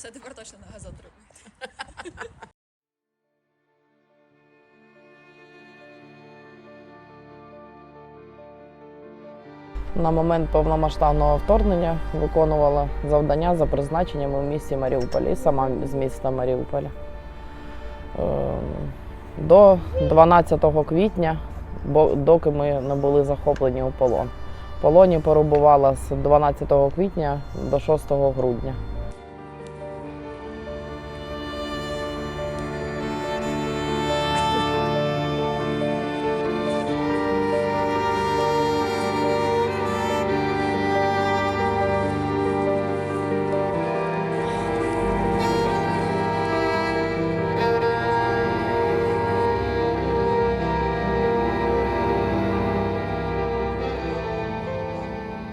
Все, тепер точно на газон треба. йти. На момент повномасштабного вторгнення виконувала завдання за призначенням у місті Маріуполі, сама з міста Маріуполя. Ем, До 12 квітня, доки ми не були захоплені у полон. В полоні перебувала з 12 квітня до 6 грудня.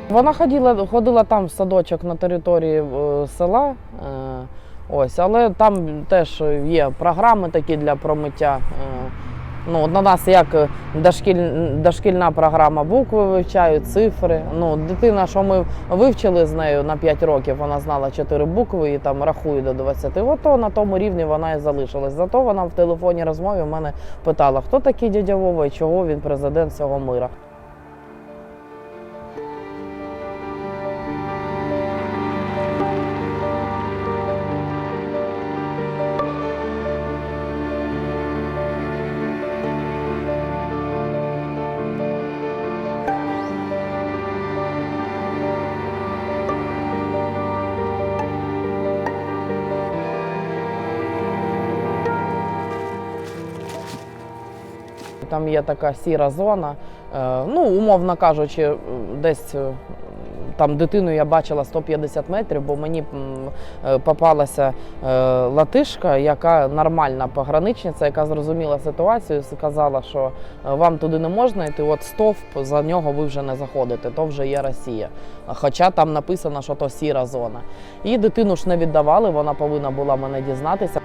Вона ходила, ходила там в садочок на території е, села. е, Ось, але там теж є програми такі для промиття. е, Ну, на нас як дошкіль, дошкільна програма букви вивчають, цифри. Ну, дитина, що ми вивчили з нею на 5 років, вона знала 4 букви і там рахує до 20. Ото на тому рівні вона і залишилась. Зато вона в телефонній розмові в мене питала, хто такий дядя Вова і чого він президент цього мира. Там є така сіра зона. Е, Ну, умовно кажучи, десь е, там дитину я бачила 150 метрів, бо мені е, попалася латишка, яка нормальна пограничниця, яка зрозуміла ситуацію, сказала, що вам туди не можна йти, от стовп, за нього ви вже не заходите, то вже є Росія. Хоча там написано, що то сіра зона. І дитину ж не віддавали, вона повинна була мене дізнатися.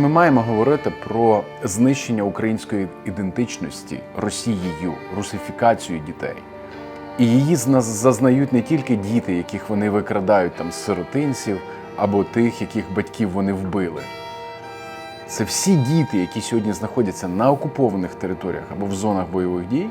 Ми маємо говорити про знищення української ідентичності Росією, русифікацію дітей. І її зазнають не тільки діти, яких вони викрадають там з сиротинців або тих, яких батьків вони вбили. Це всі діти, які сьогодні знаходяться на окупованих територіях або в зонах бойових дій,